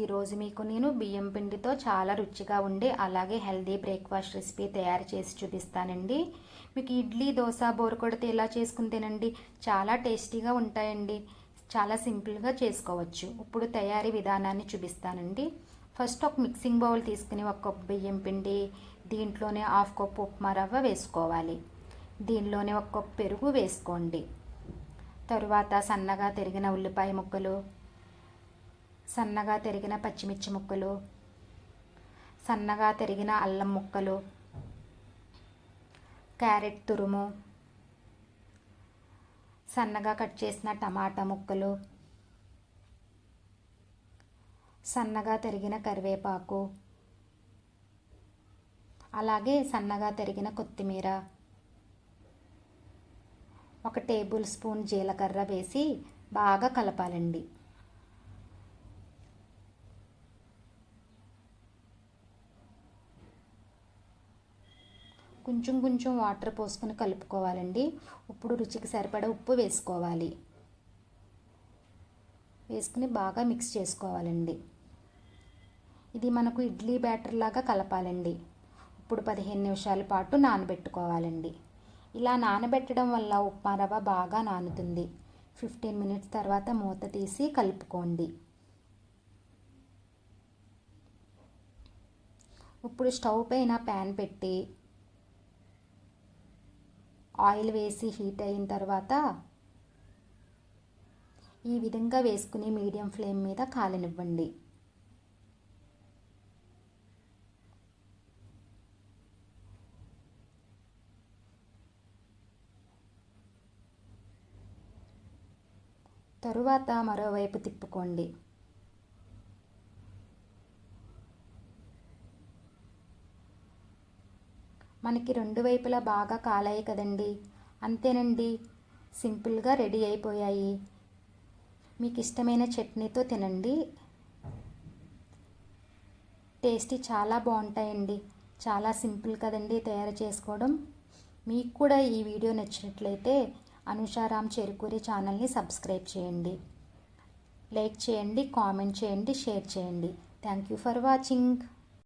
ఈరోజు మీకు నేను బియ్యం పిండితో చాలా రుచిగా ఉండే అలాగే హెల్దీ బ్రేక్ఫాస్ట్ రెసిపీ తయారు చేసి చూపిస్తానండి. మీకు ఇడ్లీ దోశ బోర్ కొడితే ఇలా చేసుకుంటేనండి చాలా టేస్టీగా ఉంటాయండి. చాలా సింపుల్గా చేసుకోవచ్చు. ఇప్పుడు తయారీ విధానాన్ని చూపిస్తానండి. ఫస్ట్ ఒక మిక్సింగ్ బౌల్ తీసుకుని ఒక కప్పు బియ్యం పిండి దీంట్లోనే హాఫ్ కప్ ఉప్మా రవ్వ వేసుకోవాలి. దీనిలోనే ఒక కప్పు పెరుగు వేసుకోండి. తరువాత సన్నగా తిరిగిన ఉల్లిపాయ ముక్కలు సన్నగా తరిగిన పచ్చిమిర్చి ముక్కలు సన్నగా తరిగిన అల్లం ముక్కలు క్యారెట్ తురుము సన్నగా కట్ చేసిన టమాటా ముక్కలు సన్నగా తరిగిన కరివేపాకు అలాగే సన్నగా తరిగిన కొత్తిమీర ఒక టేబుల్ స్పూన్ జీలకర్ర వేసి బాగా కలపాలండి. కొంచెం కొంచెం వాటర్ పోసుకొని కలుపుకోవాలండి. ఇప్పుడు రుచికి సరిపడా ఉప్పు వేసుకోవాలి. వేసుకుని బాగా మిక్స్ చేసుకోవాలండి. ఇది మనకు ఇడ్లీ బ్యాటర్ లాగా కలపాలండి. ఇప్పుడు పదిహేను నిమిషాల పాటు నానబెట్టుకోవాలండి. ఇలా నానబెట్టడం వల్ల ఉప్మా రవ్వ బాగా నానుతుంది. ఫిఫ్టీన్ మినిట్స్ తర్వాత మూత తీసి కలుపుకోండి. ఇప్పుడు స్టవ్ పైన ప్యాన్ పెట్టి ఆయిల్ వేసి హీట్ అయిన తర్వాత ఈ విధంగా వేసుకుని మీడియం ఫ్లేమ్ మీద కాలనివ్వండి. తరువాత మరోవైపు తిప్పుకోండి. మనకి రెండు వైపులా బాగా కాలాయి కదండి. అంతేనండి. సింపుల్గా రెడీ అయిపోయాయి. మీకు ఇష్టమైన చట్నీతో తినండి. టేస్టీ చాలా బాగుంటాయండి. చాలా సింపుల్ కదండి తయారు చేసుకోవడం. మీకు కూడా ఈ వీడియో నచ్చినట్లయితే అనుషారామ్ చెరుకూరి ఛానల్ని సబ్స్క్రైబ్ చేయండి. లైక్ చేయండి కామెంట్ చేయండి షేర్ చేయండి. Thank you for watching.